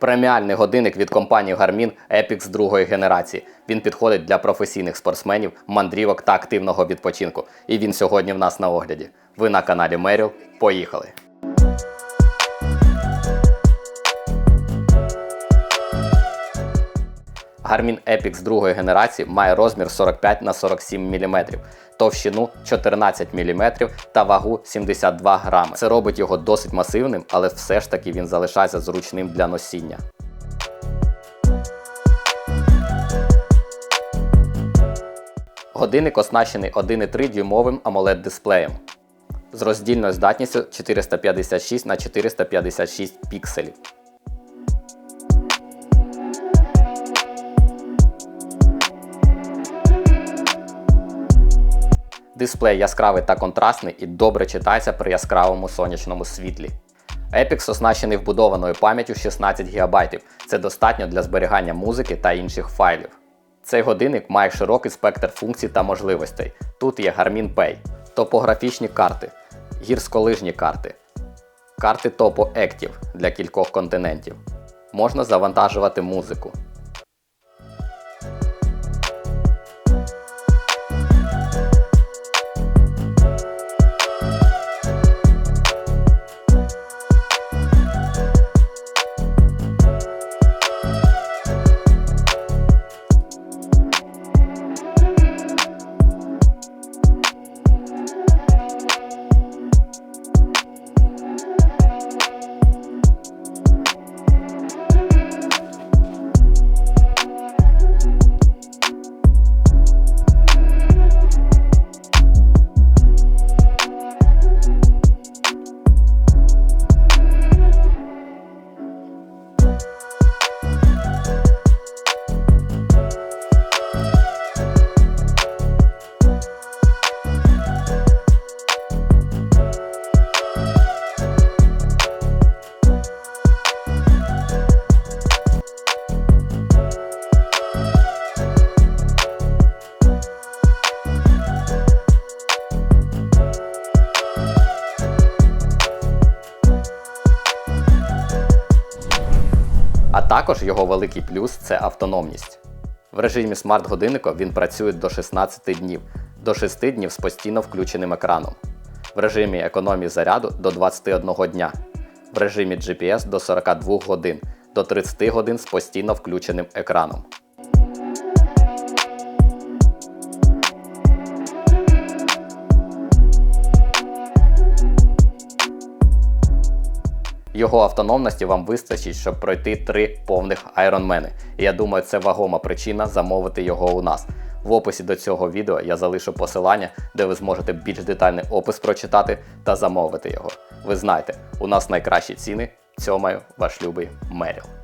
Преміальний годинник від компанії Garmin Epix другої генерації. Він підходить для професійних спортсменів, мандрівок та активного відпочинку. І він сьогодні в нас на огляді. Ви на каналі Меріл. Поїхали! Garmin Epix другої генерації має розмір 45 на 47 мм, товщину 14 мм та вагу 72 грами. Це робить його досить масивним, але все ж таки він залишається зручним для носіння. Годинник оснащений 1,3 дюймовим AMOLED дисплеєм з роздільною здатністю 456 на 456 пікселів. Дисплей яскравий та контрастний і добре читається при яскравому сонячному світлі. Epix оснащений вбудованою пам'яттю 16 ГБ. Це достатньо для зберігання музики та інших файлів. Цей годинник має широкий спектр функцій та можливостей. Тут є Garmin Pay, топографічні карти, гірськолижні карти, карти Topo Active для кількох континентів. Можна завантажувати музику. А також його великий плюс це автономність. В режимі смарт-годинника він працює до 16 днів, до 6 днів з постійно включеним екраном. В режимі економії заряду до 21 дня, в режимі GPS до 42 годин, до 30 годин з постійно включеним екраном. Його автономності вам вистачить, щоб пройти три повних айронмени. Я думаю, це вагома причина замовити його у нас. В описі до цього відео я залишу посилання, де ви зможете більш детальний опис прочитати та замовити його. Ви знаєте, у нас найкращі ціни. Цьомаю, ваш любий Меріл.